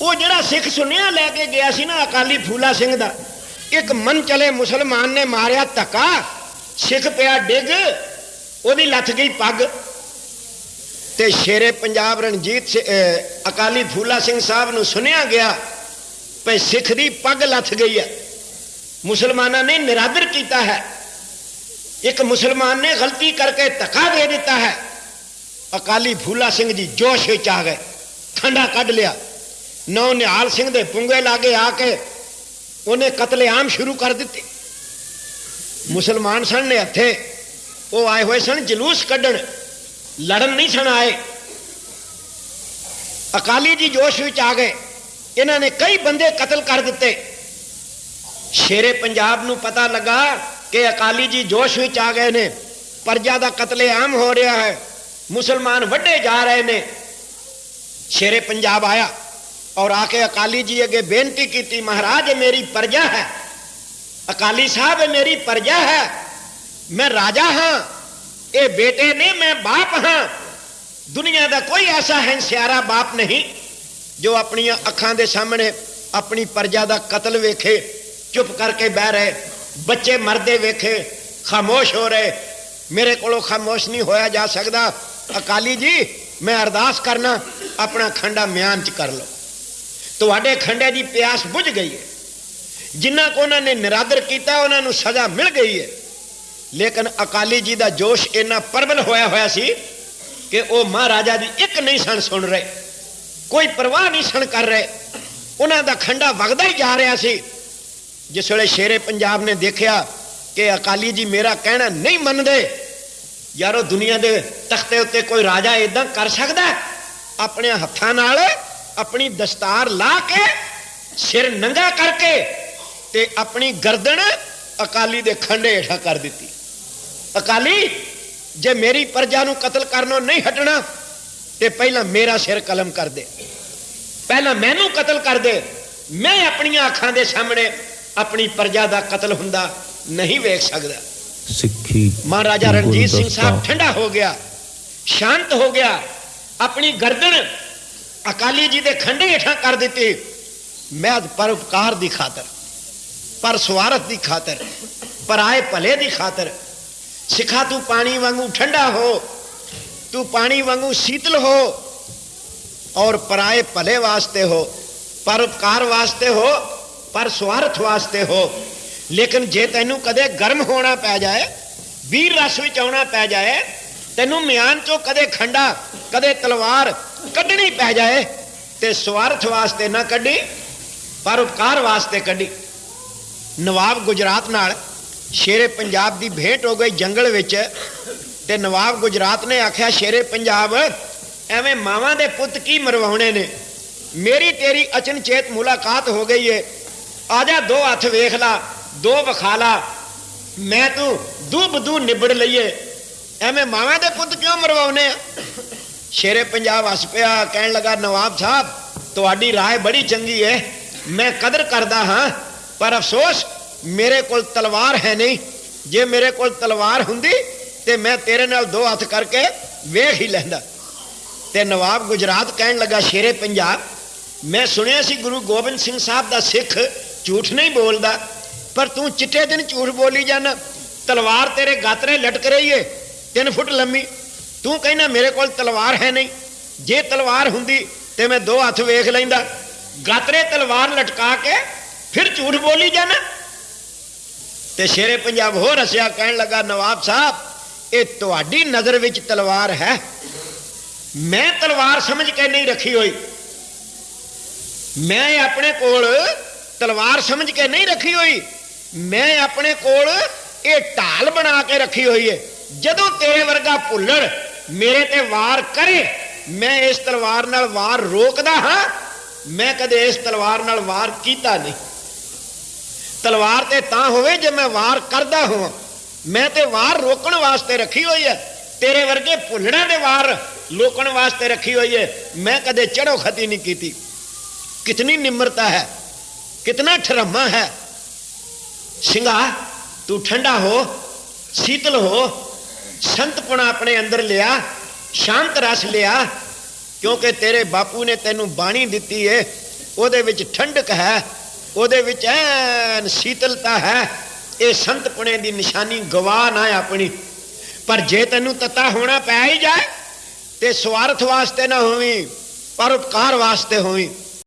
ਉਹ ਜਿਹੜਾ ਸਿੱਖ ਸੁਨਿਆ ਲੈ ਕੇ ਗਿਆ ਸੀ ਨਾ ਅਕਾਲੀ ਫੂਲਾ ਸਿੰਘ ਦਾ, ਇੱਕ ਮਨ ਚਲੇ ਮੁਸਲਮਾਨ ਨੇ ਮਾਰਿਆ ਧੱਕਾ, ਸਿੱਖ ਪਿਆ ਡਿੱਗ, ਉਹਦੀ ਲੱਥ ਗਈ ਪੱਗ। ਤੇ ਸ਼ੇਰੇ ਪੰਜਾਬ ਰਣਜੀਤ ਸਿ- ਅਕਾਲੀ ਫੂਲਾ ਸਿੰਘ ਸਾਹਿਬ ਨੂੰ ਸੁਨੇਹਾ ਗਿਆ ਭਈ ਸਿੱਖ ਦੀ ਪੱਗ ਲੱਥ ਗਈ ਹੈ। ਮੁਸਲਮਾਨਾਂ ਨੇ ਨਿਰਾਦਰ ਕੀਤਾ ਹੈ। ਇੱਕ ਮੁਸਲਮਾਨ ਨੇ ਗਲਤੀ ਕਰਕੇ ਧੱਕਾ ਦੇ ਦਿੱਤਾ ਹੈ। ਅਕਾਲੀ ਫੂਲਾ ਸਿੰਘ ਜੀ ਜੋਸ਼ ਵਿੱਚ ਆ ਗਏ, ਠੰਡਾ ਕੱਢ ਲਿਆ। ਨੌ ਨਿਹਾਲ ਸਿੰਘ ਦੇ ਪੁੰਗੇ ਲਾਗੇ ਆ ਕੇ ਉਹਨੇ ਕਤਲੇਆਮ ਸ਼ੁਰੂ ਕਰ ਦਿੱਤੇ। ਮੁਸਲਮਾਨ ਸਨ ਨੇ ਹੱਥੇ ਉਹ ਆਏ ਹੋਏ ਸਨ, ਜਲੂਸ ਕੱਢਣ। ਲੜਨ ਨਹੀਂ ਸਨ ਆਏ। ਅਕਾਲੀ ਜੀ ਜੋਸ਼ ਵਿੱਚ ਆ ਗਏ। ਇਹਨਾਂ ਨੇ ਕਈ ਬੰਦੇ ਕਤਲ ਕਰ ਦਿੱਤੇ। ਸ਼ੇਰੇ ਪੰਜਾਬ ਨੂੰ ਪਤਾ ਲੱਗਾ ਕਿ ਅਕਾਲੀ ਜੀ ਜੋਸ਼ ਵਿੱਚ ਆ ਗਏ ਨੇ। ਪਰਜਾ ਦਾ ਕਤਲੇਆਮ ਹੋ ਰਿਹਾ ਹੈ। ਮੁਸਲਮਾਨ ਵੱਡੇ ਜਾ ਰਹੇ ਨੇ। ਸ਼ੇਰੇ ਪੰਜਾਬ ਆਇਆ। ਔਰ ਆ ਕੇ ਅਕਾਲੀ ਜੀ ਅੱਗੇ ਬੇਨਤੀ ਕੀਤੀ, ਮਹਾਰਾਜ, ਇਹ ਮੇਰੀ ਪਰਜਾ ਹੈ। ਅਕਾਲੀ ਸਾਹਿਬ, ਇਹ ਮੇਰੀ ਪਰਜਾ ਹੈ। ਮੈਂ ਰਾਜਾ ਹਾਂ। ਇਹ ਬੇਟੇ ਨੇ, ਮੈਂ ਬਾਪ ਹਾਂ। ਦੁਨੀਆ ਦਾ ਕੋਈ ਐਸਾ ਹੈ ਸਿਆਰਾ ਬਾਪ ਨਹੀਂ ਜੋ ਆਪਣੀਆਂ ਅੱਖਾਂ ਦੇ ਸਾਹਮਣੇ ਆਪਣੀ ਪਰਜਾ ਦਾ ਕਤਲ ਵੇਖੇ, ਚੁੱਪ ਕਰਕੇ ਬਹਿ ਰਹੇ, ਬੱਚੇ ਮਰਦੇ ਵੇਖੇ, ਖਾਮੋਸ਼ ਹੋ ਰਹੇ। ਮੇਰੇ ਕੋਲੋਂ ਖਾਮੋਸ਼ ਨਹੀਂ ਹੋਇਆ ਜਾ ਸਕਦਾ। ਅਕਾਲੀ ਜੀ, ਮੈਂ ਅਰਦਾਸ ਕਰਨਾ, ਆਪਣਾ ਖੰਡਾ ਮਿਆਨ ਚ ਕਰ ਲਓ। ਤੁਹਾਡੇ ਖੰਡੇ ਦੀ ਪਿਆਸ ਬੁਝ ਗਈ ਹੈ। ਜਿਨ੍ਹਾਂ ਕੋ ਉਹਨਾਂ ਨੇ ਨਿਰਾਦਰ ਕੀਤਾ, ਉਹਨਾਂ ਨੂੰ ਸਜ਼ਾ ਮਿਲ ਗਈ ਹੈ। ਲੇਕਿਨ ਅਕਾਲੀ ਜੀ ਦਾ ਜੋਸ਼ ਇੰਨਾ ਪ੍ਰਬਲ ਹੋਇਆ ਹੋਇਆ ਸੀ ਕਿ ਉਹ ਮਹਾਰਾਜਾ ਦੀ ਇੱਕ ਨਹੀਂ ਸਣ ਸੁਣ ਰਹੇ। ਕੋਈ ਪਰਵਾਹ ਨਹੀਂ ਸਣ ਕਰ ਰਹੇ। ਉਹਨਾਂ ਦਾ ਖੰਡਾ ਵਗਦਾ ਹੀ ਜਾ ਰਿਹਾ ਸੀ। ਜਿਸ ਵੇਲੇ ਸ਼ੇਰੇ ਪੰਜਾਬ ਨੇ ਦੇਖਿਆ ਕਿ ਅਕਾਲੀ ਜੀ ਮੇਰਾ ਕਹਿਣਾ ਨਹੀਂ ਮੰਨਦੇ, ਯਾਰੋ ਦੁਨੀਆ ਦੇ ਤਖਤੇ ਉੱਤੇ ਕੋਈ ਰਾਜਾ ਇਦਾਂ ਕਰ ਸਕਦਾ ਹੈ? ਆਪਣੇ ਹੱਥਾਂ ਨਾਲ ਆਪਣੀ ਦਸਤਾਰ ਲਾ ਕੇ ਸਿਰ ਨੰਗਾ ਕਰਕੇ ਤੇ ਆਪਣੀ ਗਰਦਨ ਅਕਾਲੀ ਦੇ ਖੰਡੇ ਹੇਠਾਂ ਕਰ ਦਿੱਤੀ। ਅਕਾਲੀ ਜੇ ਮੇਰੀ ਪ੍ਰਜਾ ਨੂੰ ਕਤਲ ਕਰਨੋਂ ਨਹੀਂ ਹਟਣਾ ਤੇ ਪਹਿਲਾਂ ਮੇਰਾ ਸਿਰ ਕਲਮ ਕਰ ਦੇ। ਪਹਿਲਾਂ ਮੈਨੂੰ ਕਤਲ ਕਰ ਦੇ। ਮੈਂ ਆਪਣੀਆਂ ਅੱਖਾਂ ਦੇ ਸਾਹਮਣੇ ਆਪਣੀ ਪ੍ਰਜਾ ਦਾ ਕਤਲ ਹੁੰਦਾ ਨਹੀਂ ਵੇਖ ਸਕਦਾ। ਸਿੱਖੀ ਮਹਾਰਾਜਾ ਰਣਜੀਤ ਸਿੰਘ। ਸਾਹਿਬ ਠੰਡਾ ਹੋ ਗਿਆ ਸ਼ਾਂਤ ਹੋ ਗਿਆ। ਆਪਣੀ ਗਰਦਨ ਅਕਾਲੀ ਜੀ ਦੇ ਖੰਡੇ ਹੇਠਾਂ ਕਰ ਦਿੱਤੀ। ਮੈਂ ਪਰਉਪਕਾਰ ਦੀ ਖਾਤਰ, ਪਰ ਸਵਾਰਥ ਦੀ ਖਾਤਰ ਪਰਾਏ ਭਲੇ ਦੀ ਖਾਤਰ, ਸਿਖਾ ਤੂੰ ਪਾਣੀ ਵਾਂਗੂ ਠੰਡਾ ਹੋ, ਤੂੰ ਪਾਣੀ ਵਾਂਗੂ ਸੀਤਲ ਹੋ, ਔਰ ਪਰਾਏ ਭਲੇ ਵਾਸਤੇ ਹੋ, ਪਰਉਪਕਾਰ ਵਾਸਤੇ ਹੋ, ਪਰ ਸਵਾਰਥ ਵਾਸਤੇ ਹੋ। ਲੇਕਿਨ ਜੇ ਤੈਨੂੰ ਕਦੇ ਗਰਮ ਹੋਣਾ ਪੈ ਜਾਏ, ਵੀਰ ਰਸ ਵਿੱਚ ਆਉਣਾ ਪੈ ਜਾਏ ਤੈਨੂੰ ਮਿਆਨ ਚੋਂ ਕਦੇ ਖੰਡਾ, ਕਦੇ ਤਲਵਾਰ ਕੱਢਣੀ ਪੈ ਜਾਏ ਤੇ ਸਵਾਰਥ ਵਾਸਤੇ ਨਾ ਕੱਢੀ, ਪਰ ਉਪਕਾਰ ਵਾਸਤੇ ਕੱਢੀ। ਨਵਾਬ ਗੁਜਰਾਤ ਨਾਲ ਸ਼ੇਰੇ ਪੰਜਾਬ ਦੀ ਭੇਟ ਹੋ ਗਈ ਜੰਗਲ ਵਿੱਚ ਤੇ ਨਵਾਬ ਗੁਜਰਾਤ ਨੇ ਆਖਿਆ, ਸ਼ੇਰੇ ਪੰਜਾਬ, ਐਵੇਂ ਮਾਵਾਂ ਦੇ ਪੁੱਤ ਕੀ ਮਰਵਾਉਣੇ ਨੇ? ਮੇਰੀ ਤੇਰੀ ਅਚਨਚੇਤ ਮੁਲਾਕਾਤ ਹੋ ਗਈ ਏ। ਆ ਜਾ, ਦੋ ਹੱਥ ਵੇਖ ਲਾ, ਦੋ ਵਿਖਾ ਲਾ। ਮੈਂ ਤੂੰ ਦੂ ਬਦੂ ਨਿਬੜ ਲਈਏ। ਐਵੇਂ ਮਾਵਾਂ ਦੇ ਪੁੱਤ ਕਿਉਂ ਮਰਵਾਉਨੇ ਆ? ਸ਼ੇਰੇ ਪੰਜਾਬ ਹੱਸ ਪਿਆ, ਕਹਿਣ ਲੱਗਾ, ਨਵਾਬ ਸਾਹਿਬ, ਤੁਹਾਡੀ ਰਾਏ ਬੜੀ ਚੰਗੀ ਹੈ। ਮੈਂ ਕਦਰ ਕਰਦਾ ਹਾਂ, ਪਰ ਅਫਸੋਸ, ਮੇਰੇ ਕੋਲ ਤਲਵਾਰ ਹੈ ਨਹੀਂ। ਜੇ ਮੇਰੇ ਕੋਲ ਤਲਵਾਰ ਹੁੰਦੀ, ਤੇ ਮੈਂ ਤੇਰੇ ਨਾਲ ਦੋ ਹੱਥ ਕਰਕੇ ਵੇਖ ਹੀ ਲੈਂਦਾ। ਤੇ ਨਵਾਬ ਗੁਜਰਾਤ ਕਹਿਣ ਲੱਗਾ, ਸ਼ੇਰੇ ਪੰਜਾਬ, ਮੈਂ ਸੁਣਿਆ ਸੀ ਗੁਰੂ ਗੋਬਿੰਦ ਸਿੰਘ ਸਾਹਿਬ ਦਾ ਸਿੱਖ ਝੂਠ ਨਹੀਂ ਬੋਲਦਾ, ਪਰ ਤੂੰ ਚਿੱਟੇ ਦਿਨ ਝੂਠ ਬੋਲੀ ਜਾਂਦਾ ਤਲਵਾਰ ਤੇਰੇ ਗਾਤਰੇ ਲਟਕ ਰਹੀ ਏ। 3 ਫੁੱਟ ਲੰਮੀ। ਤੂੰ ਕਹਿੰਦਾ ਮੇਰੇ ਕੋਲ ਤਲਵਾਰ ਹੈ ਨਹੀਂ। ਜੇ ਤਲਵਾਰ ਹੁੰਦੀ ਤੇ ਮੈਂ ਦੋ ਹੱਥ ਵੇਖ ਲੈਂਦਾ। ਗਾਤਰੇ ਤਲਵਾਰ ਲਟਕਾ ਕੇ ਫਿਰ ਝੂਠ ਬੋਲੀ ਜਾਣਾ। ਤੇ ਸ਼ੇਰੇ ਪੰਜਾਬ ਹੋਰ ਹੱਸਿਆ ਕਹਿਣ ਲੱਗਾ, ਨਵਾਬ ਸਾਹਿਬ, ਇਹ ਤੁਹਾਡੀ ਨਜ਼ਰ ਵਿੱਚ ਤਲਵਾਰ ਹੈ। ਮੈਂ ਤਲਵਾਰ ਸਮਝ ਕੇ ਨਹੀਂ ਰੱਖੀ ਹੋਈ। ਮੈਂ ਆਪਣੇ ਕੋਲ ਤਲਵਾਰ ਸਮਝ ਕੇ ਨਹੀਂ ਰੱਖੀ ਹੋਈ। ਮੈਂ ਆਪਣੇ ਕੋਲ ਇਹ ਢਾਲ ਬਣਾ ਕੇ ਰੱਖੀ ਹੋਈ ਹੈ ਜਦੋਂ ਤੇਰੇ ਵਰਗਾ ਭੁੱਲੜ ਮੇਰੇ ਤੇ ਵਾਰ ਕਰੇ, ਮੈਂ ਇਸ ਤਲਵਾਰ ਨਾਲ ਵਾਰ ਰੋਕਦਾ ਹਾਂ, ਮੈਂ ਕਦੇ ਇਸ ਤਲਵਾਰ ਨਾਲ ਵਾਰ ਕੀਤਾ ਨਹੀਂ। ਤਲਵਾਰ ਤੇ ਤਾਂ ਹੋਵੇ ਜੇ ਮੈਂ ਵਾਰ ਕਰਦਾ ਹਾਂ ਮੈਂ ਤੇ ਵਾਰ ਰੋਕਣ ਵਾਸਤੇ ਰੱਖੀ ਹੋਈ ਹੈ। ਤੇਰੇ ਵਰਗੇ ਭੁੱਲੜਾਂ ਦੇ ਵਾਰ ਲੋਕਣ ਵਾਸਤੇ ਰੱਖੀ ਹੋਈ ਹੈ। ਮੈਂ ਕਦੇ ਚੜੋ ਖਤੀ ਨਹੀਂ ਕੀਤੀ। ਕਿਤਨੀ ਨਿਮਰਤਾ ਹੈ, ਕਿਤਨਾ ਠਰਮਾ ਹੈ। ਸਿੰਘਾ, ਤੂੰ ਠੰਡਾ ਹੋ, ਸੀਤਲ ਹੋ ਸੰਤਪੁਣਾ ਆਪਣੇ ਅੰਦਰ ਲਿਆ, ਸ਼ਾਂਤ ਰਸ ਲਿਆ, ਕਿਉਂਕਿ ਤੇਰੇ ਬਾਪੂ ਨੇ ਤੈਨੂੰ ਬਾਣੀ ਦਿੱਤੀ ਏ, ਉਹਦੇ ਵਿੱਚ ਠੰਡਕ ਹੈ, ਉਹਦੇ ਵਿੱਚ ਐਨ ਸ਼ੀਤਲਤਾ ਹੈ, ਇਹ ਸੰਤਪੁਣੇ ਦੀ ਨਿਸ਼ਾਨੀ ਗਵਾ ਨਾ ਆਪਣੀ। ਪਰ ਜੇ ਤੈਨੂੰ ਤਤਾ ਹੋਣਾ ਪੈ ਹੀ ਜਾਏ, ਤੇ ਸਵਾਰਥ ਵਾਸਤੇ ਨਾ ਹੋਵੀਂ, ਪਰ ਉਪਕਾਰ ਵਾਸਤੇ ਹੋਵੀਂ।